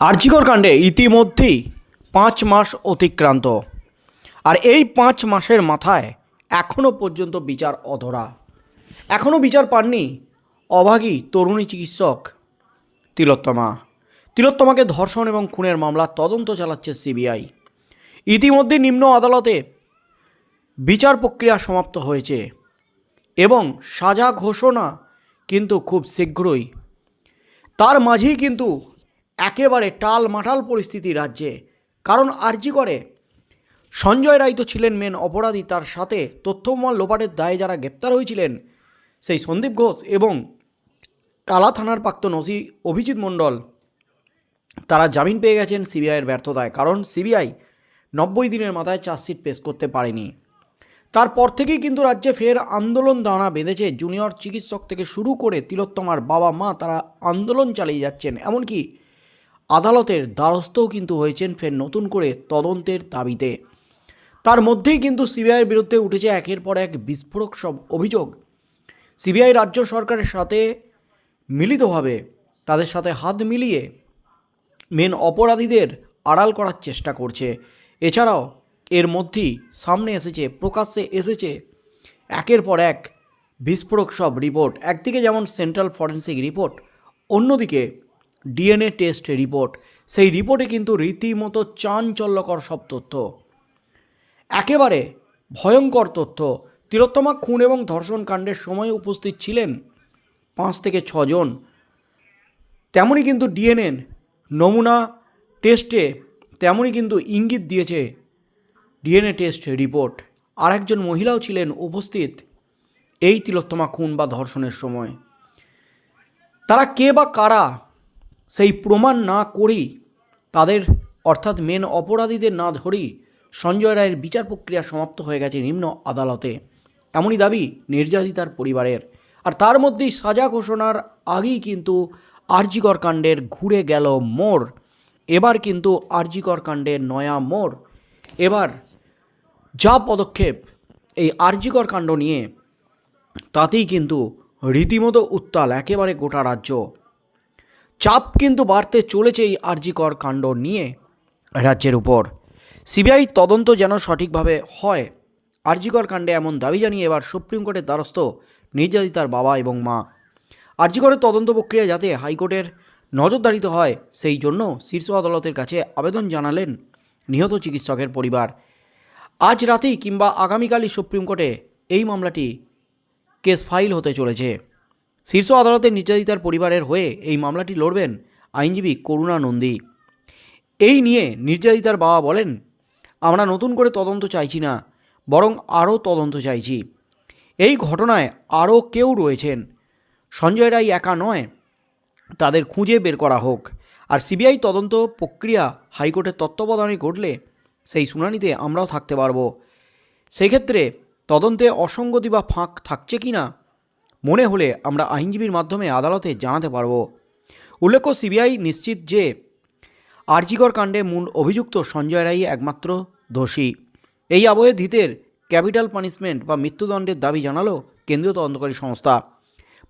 আর্জিকর কাণ্ডে ইতিমধ্যেই পাঁচ মাস অতিক্রান্ত। আর এই পাঁচ মাসের মাথায় এখনও পর্যন্ত বিচার অধরা। এখনও বিচার পাননি অভাগী তরুণী চিকিৎসক তিলোত্তমা। তিলোত্তমাকে ধর্ষণ এবং খুনের মামলা তদন্ত চালাচ্ছে সিবিআই। ইতিমধ্যে নিম্ন আদালতে বিচার প্রক্রিয়া সমাপ্ত হয়েছে এবং সাজা ঘোষণা কিন্তু খুব শীঘ্রই। তার মাঝেই কিন্তু একেবারে টাল মাটাল পরিস্থিতি রাজ্যে। কারণ আর্জি করে, সঞ্জয় রায় তো ছিলেন মেন অপরাধী, তার সাথে তথ্যমল লোপাটের দায়ে যারা গ্রেপ্তার হয়েছিলেন, সেই সন্দীপ ঘোষ এবং টালা থানার প্রাক্তন ওসি অভিজিৎ মণ্ডল, তারা জামিন পেয়ে গেছেন সিবিআইয়ের ব্যর্থতায়। কারণ সিবিআই নব্বই দিনের মাথায় চার্জশিট পেশ করতে পারেনি। তারপর থেকেই কিন্তু রাজ্যে ফের আন্দোলন দানা বেঁধেছে। জুনিয়র চিকিৎসক থেকে শুরু করে তিলোত্তমার বাবা মা তারা আন্দোলন চালিয়ে যাচ্ছেন। এমনকি আদালতের দ্বারস্থও কিন্তু হয়েছেন ফের নতুন করে তদন্তের দাবিতে। তার মধ্যেই কিন্তু সিবিআইয়ের বিরুদ্ধে উঠেছে একের পর এক বিস্ফোরক সব অভিযোগ। সিবিআই রাজ্য সরকারের সাথে মিলিতভাবে তাদের সাথে হাত মিলিয়ে মেন অপরাধীদের আড়াল করার চেষ্টা করছে। এছাড়াও এর মধ্যেই সামনে এসেছে, প্রকাশ্যে এসেছে একের পর এক বিস্ফোরক সব রিপোর্ট। একদিকে যেমন সেন্ট্রাল ফরেন্সিক রিপোর্ট, অন্যদিকে ডিএনএ টেস্ট রিপোর্ট সেই রিপোর্টে কিন্তু রীতিমতো চাঞ্চল্যকর সব তথ্য। একেবারে ভয়ঙ্কর তথ্য। তিলোত্তমা খুন এবং ধর্ষণ কাণ্ডের সময় উপস্থিত ছিলেন পাঁচ থেকে ছজন তেমনই কিন্তু ডিএনএ নমুনা টেস্টে তেমনই কিন্তু ইঙ্গিত দিয়েছে ডিএনএ টেস্ট রিপোর্ট আর একজন মহিলাও ছিলেন উপস্থিত এই তিলোত্তমা খুন বা ধর্ষণের সময়। তারা কে বা কারা সেই প্রমাণ না করেই তাদের অর্থাৎ মেন অপরাধীদের না ধরেই সঞ্জয় রায়ের বিচার প্রক্রিয়া সমাপ্ত হয়ে গেছে নিম্ন আদালতে। এমনই দাবি নির্যাতিতার পরিবারের। আর তার মধ্যেই সাজা ঘোষণার আগেই কিন্তু আরজিকর কাণ্ডের ঘুরে গেল মোড়। এবার কিন্তু আরজিকর কাণ্ডের নয়া মোড়। এবার যা পদক্ষেপ এই আরজিকর কাণ্ড নিয়ে, তাতেই কিন্তু রীতিমতো উত্তাল একেবারে গোটা রাজ্য। চাপ কিন্তু বাড়তে চলেছে এই আরজিকর কাণ্ড নিয়ে রাজ্যের উপর। সিবিআই তদন্ত যেন সঠিকভাবে হয়, আরজিকর কাণ্ডে এমন দাবি জানিয়ে এবার সুপ্রিম কোর্টের দ্বারস্থ নির্যাতিতার বাবা এবং মা। আরজিকরের তদন্ত প্রক্রিয়া যাতে হাইকোর্টের নজরদারিতে হয়, সেই জন্য শীর্ষ আদালতের কাছে আবেদন জানালেন নিহত চিকিৎসকের পরিবার। আজ রাতেই কিংবা আগামীকালই সুপ্রিম কোর্টে এই মামলাটি কেস ফাইল হতে চলেছে। শীর্ষ আদালতের নির্যাতিতার পরিবারের হয়ে এই মামলাটি লড়বেন আইনজীবী করুণা নন্দী। এই নিয়ে নির্যাতিতার বাবা বলেন, আমরা নতুন করে তদন্ত চাইছি না, বরং আরও তদন্ত চাইছি। এই ঘটনায় আরও কেউ রয়েছেন। সঞ্জয় রায় একা নয়, তাদের খুঁজে বের করা হোক। আর সিবিআই তদন্ত প্রক্রিয়া হাইকোর্টের তত্ত্বাবধানে ঘটলে সেই শুনানিতে আমরাও থাকতে পারব। সেক্ষেত্রে তদন্তে অসঙ্গতি বা ফাঁক থাকছে কি না মনে হলে আমরা আইনজীবীর মাধ্যমে আদালতে জানাতে পারব। উল্লেখ্য, সিবিআই নিশ্চিত যে আরজিকর কাণ্ডে মূল অভিযুক্ত সঞ্জয় রায় একমাত্র দোষী। এই আবহে ধৃতের ক্যাপিটাল পানিশমেন্ট বা মৃত্যুদণ্ডের দাবি জানালো কেন্দ্রীয় তদন্তকারী সংস্থা।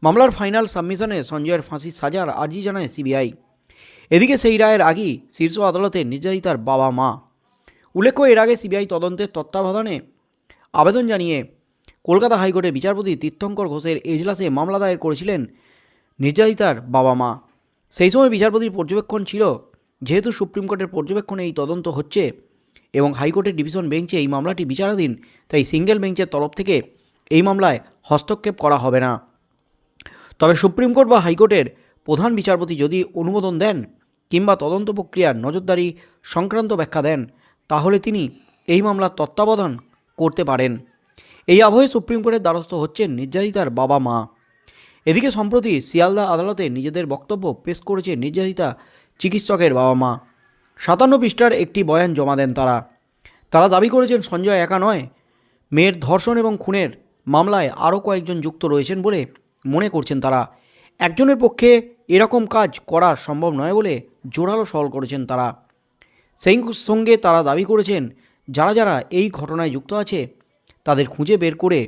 মামলার ফাইনাল সাবমিশনে সঞ্জয়ের ফাঁসির সাজার আর্জি জানায় সিবিআই। এদিকে সেই রায়ের আগেই শীর্ষ আদালতে নির্যাতিতার বাবা মা উল্লেখ্য, এর আগে সিবিআই তদন্তের তত্ত্বাবধানে আবেদন জানিয়ে কলকাতা হাইকোর্টের বিচারপতি তীর্থঙ্কর ঘোষের এজলাসে মামলা দায়ের করেছিলেন নির্যাতিতার বাবা মা। সেই সময় বিচারপতির পর্যবেক্ষণ ছিল, যেহেতু সুপ্রিম কোর্টের পর্যবেক্ষণে এই তদন্ত হচ্ছে এবং হাইকোর্টের ডিভিশন বেঞ্চে এই মামলাটি বিচারাধীন, তাই সিঙ্গেল বেঞ্চের তরফ থেকে এই মামলায় হস্তক্ষেপ করা হবে না। তবে সুপ্রিম কোর্ট বা হাইকোর্টের প্রধান বিচারপতি যদি অনুমোদন দেন কিংবা তদন্ত প্রক্রিয়ার নজরদারি সংক্রান্ত ব্যাখ্যা দেন, তাহলে তিনি এই মামলার তত্ত্বাবধান করতে পারেন। এই আবহে সুপ্রিম কোর্টের দ্বারস্থ হচ্ছেন নির্যাতিতার বাবা মা। এদিকে সম্প্রতি শিয়ালদা আদালতে নিজেদের বক্তব্য পেশ করেছে নির্যাতিতা চিকিৎসকের বাবা মা। সাতান্ন পৃষ্ঠার একটি বয়ান জমা দেন তারা। তারা দাবি করেছেন, সঞ্জয় একা নয়, মেয়ের ধর্ষণ এবং খুনের মামলায় আরও কয়েকজন যুক্ত রয়েছেন বলে মনে করছেন তারা। একজনের পক্ষে এরকম কাজ করা সম্ভব নয় বলে জোরালো সওয়াল করেছেন তারা। সেই সঙ্গে তারা দাবি করেছেন, যারা যারা এই ঘটনায় যুক্ত আছে তাদের খুঁজে বের করে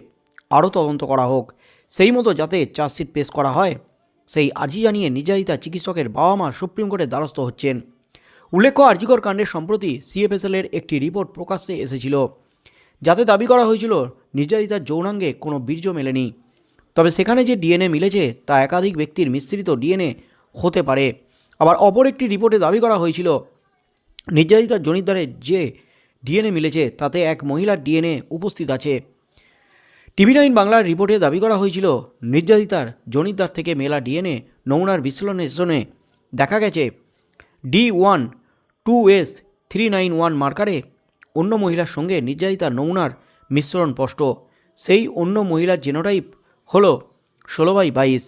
আরও তদন্ত করা হোক। সেই মতো যাতে চার্জশিট পেশ করা হয়, সেই আর্জি জানিয়ে নির্যাতিতা চিকিৎসকের বাবা মা সুপ্রিম কোর্টের দ্বারস্থ হচ্ছেন। উল্লেখ্য, আরজিকর কাণ্ডের সম্প্রতি সিএফএসএলের একটি রিপোর্ট প্রকাশ্যে এসেছিল, যাতে দাবি করা হয়েছিল নির্যাতিতার যৌনাঙ্গে কোনো বীর্য মেলেনি। তবে সেখানে যে ডিএনএ মিলেছে, তা একাধিক ব্যক্তির মিশ্রিত ডিএনএ হতে পারে। আবার অপর একটি রিপোর্টে দাবি করা হয়েছিল, নির্যাতিতার জনিদ্বারে যে ডিএনএ মিলেছে, তাতে এক মহিলার ডিএনএ উপস্থিত আছে। টিভি নাইন বাংলার রিপোর্টে দাবি করা হয়েছিল, নির্যাতিতার জনিদ্বার থেকে মেলা ডিএনএ নমুনার বিশ্লেষণে দেখা গেছে, D one two S three nine one মার্কারে অন্য মহিলার সঙ্গে নির্যাতিতার নমুনার মিশ্রণ স্পষ্ট। সেই অন্য মহিলার জেনোটাইপ হল ষোলো বাই বাইশ।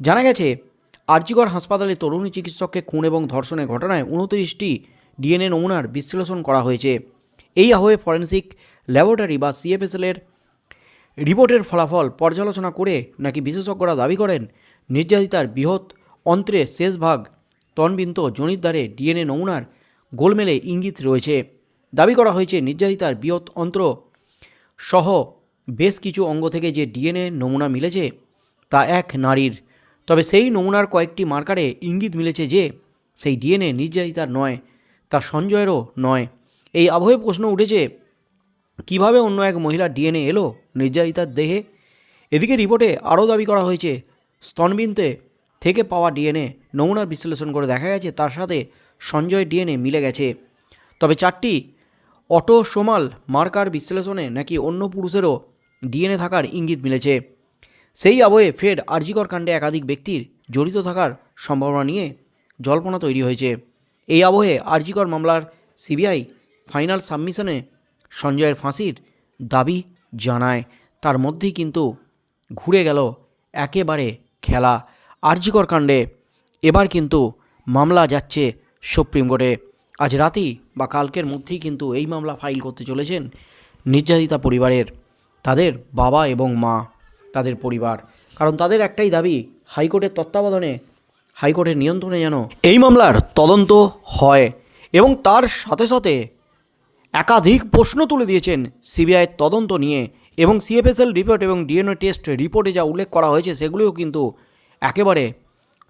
জানা গেছে, আরজিকর হাসপাতালে তরুণী চিকিৎসককে খুন এবং ধর্ষণের ঘটনায় উনত্রিশটি ডিএনএ নমুনার বিশ্লেষণ করা হয়েছে। এই আহ্বে ফরেন্সিক ল্যাবরেটরি বা সিএফএসএলের রিপোর্টের ফলাফল পর্যালোচনা করে নাকি বিশেষজ্ঞরা দাবি করেন, নির্যাতিতার বৃহৎ অন্ত্রের শেষ ভাগ তনবিন্ত জনিতদ্বারে ডিএনএ নমুনার গোলমেলে ইঙ্গিত রয়েছে। দাবি করা হয়েছে, নির্যাতিতার বৃহৎ অন্ত্র সহ বেশ কিছু অঙ্গ থেকে যে ডিএনএ নমুনা মিলেছে তা এক নারীর। তবে সেই নমুনার কয়েকটি মার্কারে ইঙ্গিত মিলেছে যে, সেই ডিএনএ নির্যাতিতার নয়। তা সঞ্জয়েরও নয়। এই আবহে প্রশ্ন উঠেছে, কীভাবে অন্য এক মহিলার ডিএনএ এলো নির্যাতিতার দেহে? এদিকে রিপোর্টে আরও দাবি করা হয়েছে স্তনবিন্দে থেকে পাওয়া ডিএনএ নমুনার বিশ্লেষণ করে দেখা গেছে, তার সাথে সঞ্জয় ডিএনএ মিলে গেছে। তবে চারটি অটোসোমাল মার্কার বিশ্লেষণে নাকি অন্য পুরুষেরও ডিএনএ থাকার ইঙ্গিত মিলেছে। সেই আবহে ফের আরজিকর কাণ্ডে একাধিক ব্যক্তির জড়িত থাকার সম্ভাবনা নিয়ে জল্পনা তৈরি হয়েছে। এই আবহে আরজিকর মামলার সিবিআই ফাইনাল সাবমিশনে সঞ্জয়ের ফাঁসির দাবি জানায়। তার মধ্যেই কিন্তু ঘুরে গেল একেবারে খেলা আরজিকর কাণ্ডে। এবার কিন্তু মামলা যাচ্ছে সুপ্রিম কোর্টে। আজ রাতেই বা কালকের মধ্যেই কিন্তু এই মামলা ফাইল করতে চলেছেন নির্যাতিতা পরিবারের তাদের বাবা এবং মা, তাদের পরিবার। কারণ তাদের একটাই দাবি, হাইকোর্টের তত্ত্বাবধানে হাইকোর্টের নিয়ন্ত্রণে যেন এই মামলার তদন্ত হয় এবং তার সাথে সাথে একাধিক প্রশ্ন তুলে দিয়েছেন সিবিআইয়ের তদন্ত নিয়ে এবং সিএফএসএল রিপোর্ট এবং ডিএনএ টেস্ট রিপোর্টে যা উল্লেখ করা হয়েছে সেগুলিও কিন্তু একেবারে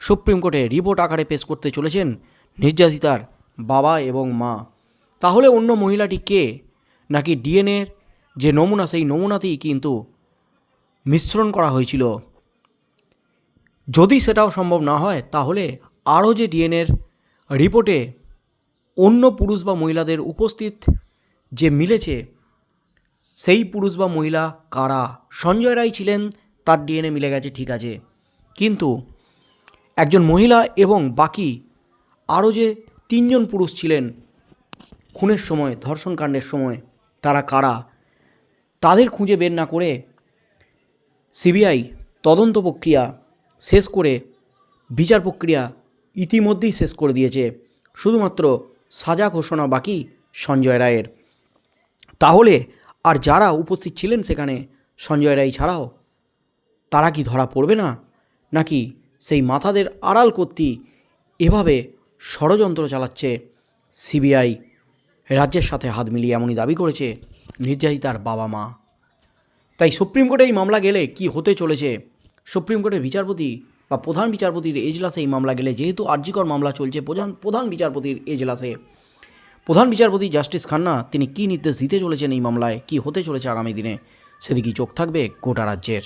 সুপ্রিম কোর্টে রিপোর্ট আকারে পেশ করতে চলেছেন নির্যাতিতার বাবা এবং মা। তাহলে অন্য মহিলাটি কে? নাকি ডিএনএর যে নমুনা, সেই নমুনাতেই কিন্তু মিশ্রণ করা হয়েছিল। যদি সেটাও সম্ভব না হয়, তাহলে আরও যে ডিএনএর রিপোর্টে অন্য পুরুষ বা মহিলাদের উপস্থিত যে মিলেছে, সেই পুরুষ বা মহিলা কারা? সঞ্জয় রায় ছিলেন, তার ডিএনএ মিলে গেছে, ঠিক আছে। কিন্তু একজন মহিলা এবং বাকি আরও যে তিনজন পুরুষ ছিলেন, খুনের সময় ধর্ষণকাণ্ডের সময়, তারা কারা? তাদের খুঁজে বের না করে সিবিআই তদন্ত প্রক্রিয়া শেষ করে বিচার প্রক্রিয়া ইতিমধ্যেই শেষ করে দিয়েছে শুধুমাত্র সাজা ঘোষণা বাকি সঞ্জয় রায়ের। তাহলে আর যারা উপস্থিত ছিলেন সেখানে সঞ্জয় রায় ছাড়াও, তারা কি ধরা পড়বে না? নাকি সেই মাথাদের আড়াল করতে এভাবে ষড়যন্ত্র চালাচ্ছে সিবিআই? রাজ্যের সাথে হাত মিলিয়ে এমনই দাবি করেছে নির্যাতিতার বাবা মা। তাই সুপ্রিম কোর্টে এই মামলা গেলে কি হতে চলেছে সুপ্রিম কোর্টের বিচারপতি বা প্রধান বিচারপতির এজলাসে এই মামলা গেলে, যেহেতু আর্যিকর মামলা চলছে, প্রধান প্রধান বিচারপতির এজলাসে। প্রধান বিচারপতি জাস্টিস খান্না, তিনি কী নির্দেশ দিতে চলেছেন এই মামলায়, কি হতে চলেছে আগামী দিনে? সেদিকেই চোখ থাকবে গোটা রাজ্যের।